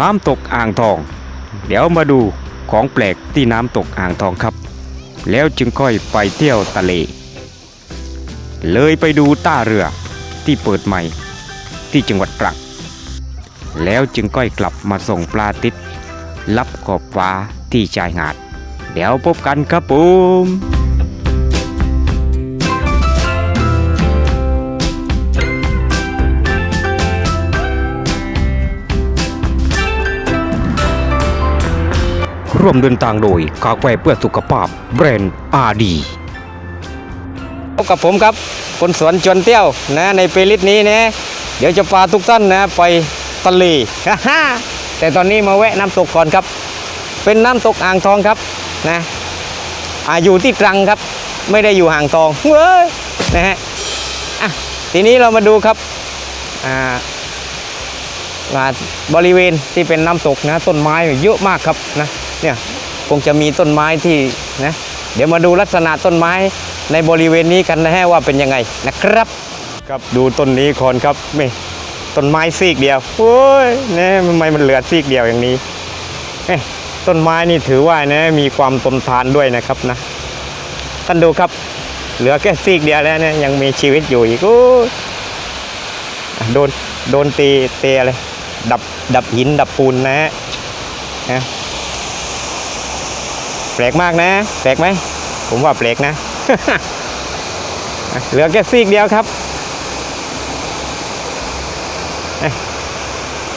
น้ำตกอ่างทอง เดี๋ยวมาดูของแปลกที่น้ำตกอ่างทองครับ แล้วจึงค่อยไปเที่ยวทะเล เลยไปดูท่าเรือที่เปิดใหม่ที่จังหวัดตรังแล้วจึงค่อยกลับมาส่งปลาติดลับขอบฟ้าที่ชายหาด เดี๋ยวพบกันครับผม ร่วมเดินทางโดยกาแฟเพื่อสุขภาพแบรนด์อาดีพบกับผมครับคนสวนชวนเที่ยวนะในเพลย์ลิสต์นี้นะเดี๋ยวจะพาทุกท่านนะไปทะเลแต่ตอนนี้มาแวะน้ำตกก่อนครับ เป็นน้ำตกอ่างทองครับนะอาอยู่ที่ตรังครับ ไม่ได้อยู่ห่างทองเว้ยนะฮะอะทีนี้เรามาดูครับอ่าบริเวณที่เป็นน้ำตกนะต้นไม้เยอะมากครับนะ เนี่ยคงจะมีต้นไม้ที่นะเดี๋ยวมาดูลักษณะต้นไม้ในบริเวณนี้กันนะฮะว่าเป็นยังไงนะครับครับดูต้นนี้คนครับนี่ต้นไม้ซีกเดียวโอ้ยเนี่ยทำไมมันเหลือซีกเดียวอย่างนี้เอ้ต้นไม้นี่ถือว่านะมีความทนทานด้วยนะครับนะ ท่านดูครับ เหลือแค่ซีกเดียวแล้วเนี่ยยังมีชีวิตอยู่อีกโอ้ยโดนโดนตีเตะอะไรดับดับหินดับปูนนะฮะนะ แปลกมากนะ แปลกไหม ผมว่าแปลกนะ เหลือแค่ซีกเดียวครับ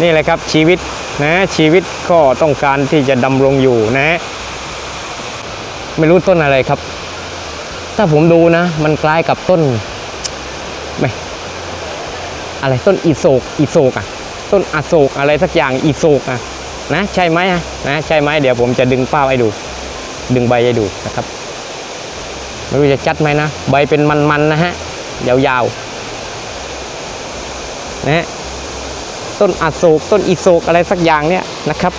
นี่แหละครับชีวิตนะชีวิตก็ต้องการที่จะดำรงอยู่นะ ไม่รู้ต้นอะไรครับ ถ้าผมดูนะ มันคล้ายกับต้นไม่อะไรต้นอีโศกอีโศกอะ ต้นอโศกอะไรสักอย่างอีโศกอะนะใช่ไหมอะนะใช่ไหมเดี๋ยวผมจะดึงป้าให้ดู ดึงใบให้ดูนะครับไม่รู้จะชัดไหมนะ ใบเป็นมันๆนะฮะ ยาวๆนะฮะต้นอโศกต้นอีโศกอะไรสักอย่างเนี่ยนะครับ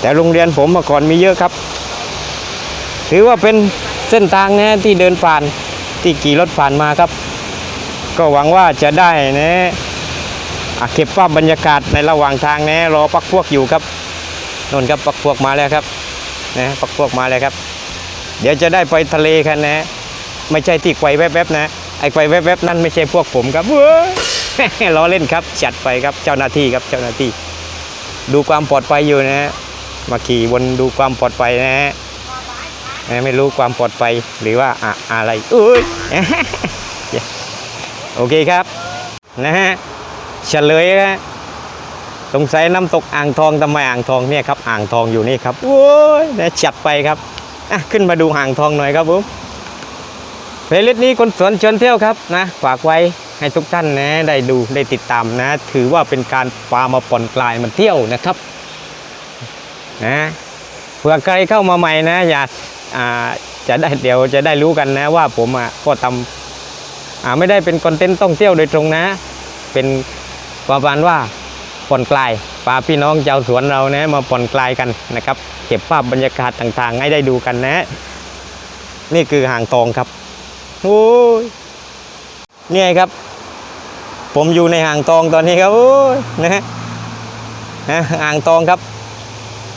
แต่โรงเรียนผมเมื่อก่อนมีเยอะครับ ถือว่าเป็นเส้นทางนะที่เดินผ่านที่ขี่รถผ่านมาครับ ก็หวังว่าจะได้นะอะเก็บภาพบรรยากาศในระหว่างทางนะรอปักพวกอยู่ครับนนครับปักพวกมาแล้วครับ นะปักพวกมาแล้วครับ เดี๋ยวจะได้ไปทะเลกันนะ ไม่ใช่ที่ไกวแวบๆนะ ไอ้ไกวแวบๆนั่นไม่ใช่พวกผมครับเว้ยล้อเล่นครับจัดไปครับเจ้าหน้าที่ครับเจ้าหน้าที่ ดูความปลอดภัยอยู่นะฮะมาขี่บนดูความปลอดภัยนะฮะนะไม่รู้ความปลอดภัยหรือว่าอะอะไรอุ้ยโอเคครับนะฮะเฉลยนะฮะ สงสัยน้ำตกอ่างทองทำไมอ่างทองเนี่ยครับอ่างทองอยู่นี่ครับโอ้ยนะจัดไปครับอะขึ้นมาดูอ่างทองหน่อยครับผมเพลย์ลิสต์นี้คนสวนชิญเที่ยวครับนะฝากไว้ให้ทุกท่านนะได้ดูได้ติดตามนะ ถือว่าเป็นการปามาผ่อนคลายมาเที่ยวนะครับนะเผื่อใครเข้ามาใหม่นะ อยากอ่าจะได้เดี๋ยวจะได้รู้กันนะว่าผมอะก็ทำอ่าไม่ได้เป็นคอนเทนต์ท่องเที่ยวโดยตรงนะ เป็นประมาณว่า ผ่อนคลายพาพี่น้องชาวสวนเรานะมาผ่อนคลายกันนะครับ เก็บภาพบรรยากาศต่างๆ ให้ได้ดูกันนะ นี่คือห่างทองครับโอ้ยเนี่ยครับ ผมอยู่ในห่างทองตอนนี้ครับโอ้ยนะฮะนะอ่างทองครับ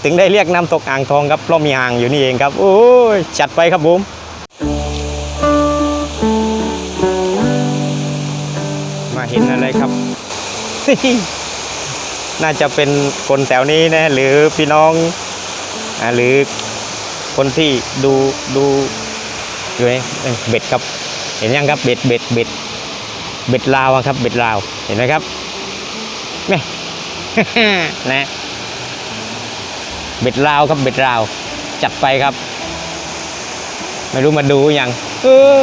ถึงได้เรียกน้ำตกอ่างทองครับเพราะมีอ่างอยู่นี่เองครับ โอ้ยจัดไปครับผมมาเห็นอะไรครับ น่าจะเป็นคนแถวนี้นะหรือพี่น้องอหรือคนที่ดูดูอยู่ไหนเบ็ดครับ เห็นยังครับเบ็ดเบ็ดเบ็ดเบ็ดลาวครับ เบ็ดลาวเห็นไหมครับแม่นะเบ็ดลาวครับเบ็ดลาว จัดไปครับ ไม่รู้มาดูยังเออ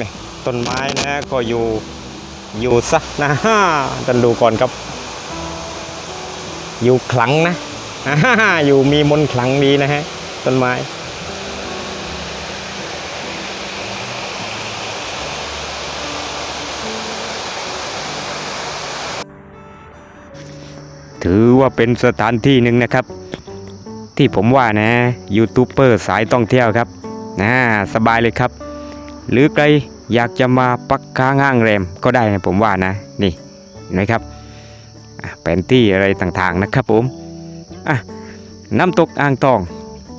นี่ต้นไม้นะก็อยู่ อยู่ซะนะฮะท่านดูก่อนครับ อยู่ขลังนะอ่าฮ่าอยู่มีมนต์ขลังดีนะฮะต้นไม้ถือว่าเป็นสถานที่หนึ่งนะครับ ที่ผมว่านะยูทูบเบอร์สายท่องเที่ยวครับนะสบายเลยครับ หรือใคร อยากจะมาปักค้างห้างแรมก็ได้นะผมว่านะนี่นไหมครับแผนที่อะไรต่างๆนะครับผมอะน้ำตกอ่างทอง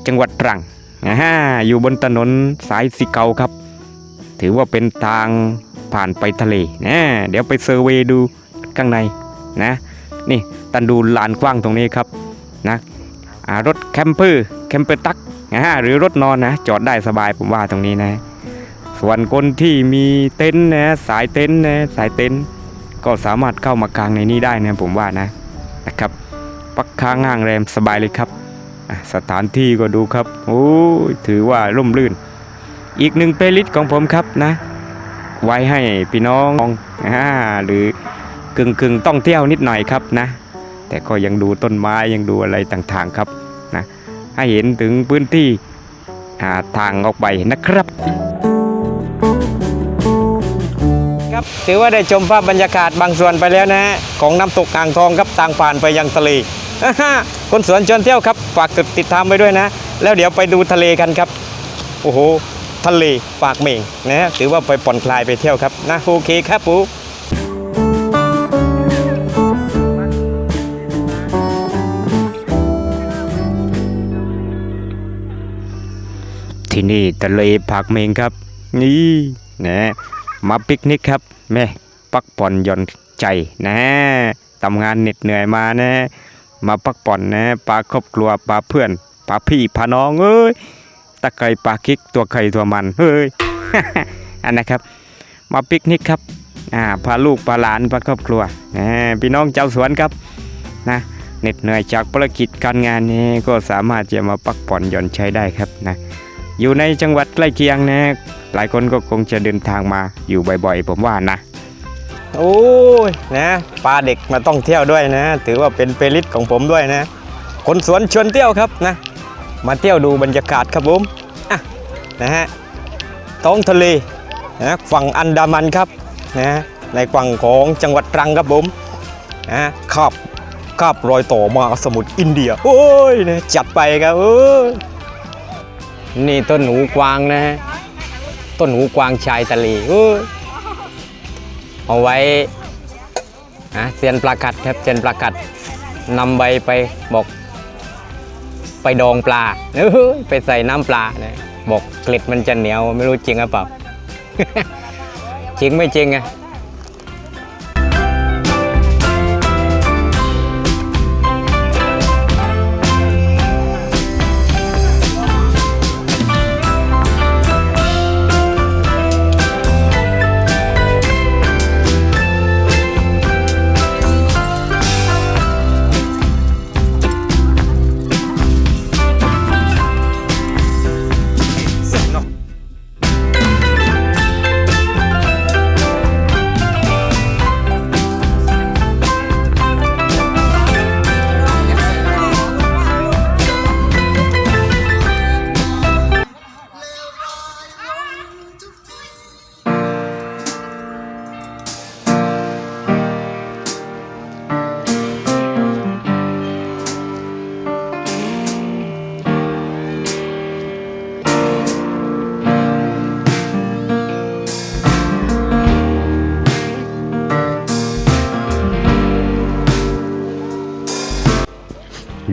จังหวัดตรังอ่าอยู่บนถนนสายสิเกาครับ ถือว่าเป็นทางผ่านไปทะเลนะเดี๋ยวไปเซอร์เวย์ดูข้างในนะนี่ตันดูลานกว้างตรงนี้ครับนะรถแคมเปอร์แคมเปอร์ตักอ่าหรือรถนอนนะจอดได้สบายผมว่าตรงนี้นะ ส่วนคนที่มีเต็นท์นะสายเต็นท์นะสายเต็นท์ก็สามารถเข้ามากางในนี้ได้นะผมว่านะนะครับปักค้างห้างแรมสบายเลยครับ สถานที่ก็ดูครับโอ้ยถือว่าร่มรื่น อีกหนึ่งเพลย์ลิสต์ของผมครับนะ ไว้ให้พี่น้องอ่าหรือกึ่งกึ่งต้องเที่ยวนิดหน่อยครับนะ แต่ก็ยังดูต้นไม้ยังดูอะไรต่างๆครับนะให้เห็นถึงพื้นที่ทางออกไปนะครับ ครับถือว่าได้ชมภาพบรรยากาศบางส่วนไปแล้วนะฮะของน้ำตกอ่างทองครับทางผ่านไปยังทะเลคนสวนชวนเที่ยวครับฝากติดตามไปด้วยนะ แล้วเดี๋ยวไปดูทะเลกันครับ โอ้โห ทะเลปากเมงนะฮะถือว่าไปผ่อนคลายไปเที่ยวครับนะโอเคครับปูที่นี่ทะเลปากเมงครับ นี่นะ มาปิกนิกครับแม่พักผ่อนหย่อนใจนะทำงานเหน็ดเหนื่อยมานะ มาพักผ่อนนะปลาครอบครัวปลาเพื่อนปลาพี่ปลาน้องเอ้ยตะไคร่ปลาคิกตัวไข่ตัวมันเฮ้ยอันนะครับ มาปิกนิกครับอ่าพาลูกพาหลานพาครอบครัวนะพี่น้องเจ้าสวนครับนะเหน็ดเหนื่อยจากภารกิจการงานนี้ก็สามารถจะมาพักผ่อนหย่อนใจได้ครับนะอยู่ในจังหวัดใกล้เคียงนะ หลายคนก็คงจะเดินทางมาอยู่บ่อยๆ ผมว่านะ โอ้ยนะปลาเด็กมาต้องเที่ยวด้วยนะ ถือว่าเป็นเปลิตของผมด้วยนะ คนสวนชวนเที่ยวครับนะ มาเที่ยวดูบรรยากาศครับผมอะนะฮะท้องทะเลนะฝั่งอันดามันครับนะในฝั่งของจังหวัดตรังครับผมนะคาบคาบรอยต่อมาสมุทรอินเดีย โอ้ยนะจัดไปครับโอ้ยนี่ต้นหนูกวางนะฮะ ต้นหูกวางชายตะเลโอ้ยเอาไว้นะเซียนปลากัดครับเซียนปลากัดนำใบไปบอกไปดองปลาเออไปใส่น้ำปลาเนี่ยบอกเกล็ดมันจะเหนียวไม่รู้จริงหรือเปล่า จริงไม่จริงอะ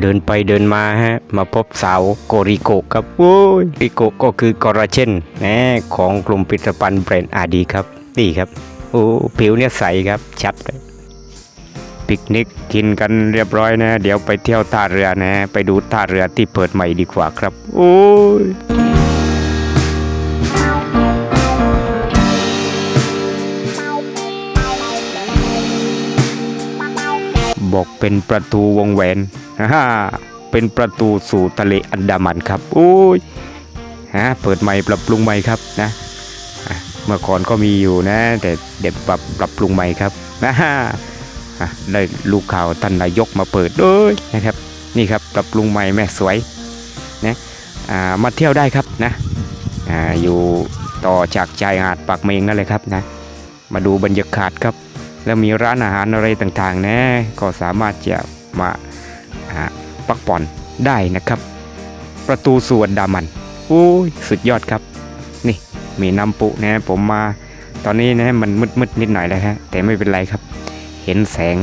เดินไปเดินมาฮะ มาพบสาวโกริโกะครับโอ้ยริโกะก็คือกอราเชนนะของกลุ่มผลิตภัณฑ์แบรนด์อาดีครับ นี่ครับ โอ้ผิวเนี่ยใสครับชัดเลยปิกนิกกินกันเรียบร้อยนะ เดี๋ยวไปเที่ยวท่าเรือนะ ไปดูท่าเรือที่เปิดใหม่ดีกว่าครับ โอ้ย บอกเป็นประตูวงแหวนฮ่าเป็นประตูสู่ทะเลอันดามันครับโอ้ยฮะเปิดใหม่ปรับปรุงใหม่ครับนะเมื่อก่อนก็มีอยู่นะ แต่เด็บปรับปรับปรุงใหม่ครับนะฮะได้ลูกข่าวท่านนายกมาเปิดด้วยนะครับ นี่ครับปรับปรุงใหม่แม่สวยนะมาเที่ยวได้ครับนะออยู่ต่อจากชายหาดปากเมงนั่นเลยครับนะ มาดูบรรยากาศครับ แล้วมีร้านอาหารอะไรต่างๆนะก็สามารถจะมาพักผ่อนได้นะครับ ประตูสวนดามันโอ้ยสุดยอดครับ นี่มีน้ำปุนะผมมาตอนนี้นะมันมืดๆนิดหน่อยแล้วฮะแต่ไม่เป็นไรครับ เห็นแสง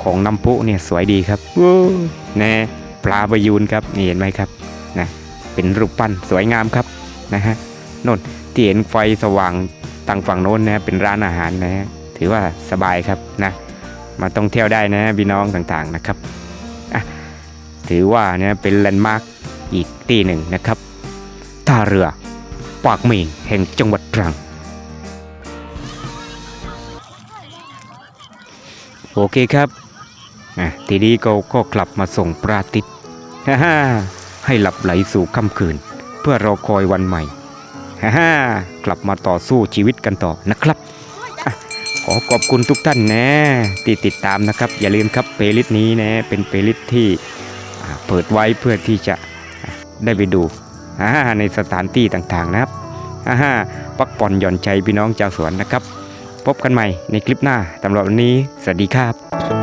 ของน้ำพุเนี่ยสวยดีครับว้นะปลาประยูนครับนี่เห็นไหมครับนะเป็นรูปปั้นสวยงามครับนะฮะโน่นที่เห็นไฟสว่างทางฝั่งโน้นนะเป็นร้านอาหารนะฮะ ถือว่าสบายครับนะมาต้องเที่ยวได้นะพี่น้องต่างๆนะครับถือว่าเนี่ยเป็นแลนด์มาร์คอีกที่หนึ่งนะครับท่าเรือปากเมงแห่งจังหวัดตรัง โอเคครับทีนี้เราก็กลับมาส่งปราติดให้หลับไหลสู่ค่ำคืน เพื่อรอคอยวันใหม่ กลับมาต่อสู้ชีวิตกันต่อนะครับ อขอบคุณทุกท่านนะที่ติดตามนะครับ อย่าลืมครับเพลย์ลิสต์นี้นะเป็นเพลย์ลิสต์ที่เปิดไว้เพื่อที่จะได้ไปดูในสถานที่ต่างๆนะครับปักผ่อนหย่อนใจพี่น้องชาวสวนนะครับ พบกันใหม่ในคลิปหน้าสำหรับวันนี้ สวัสดีครับ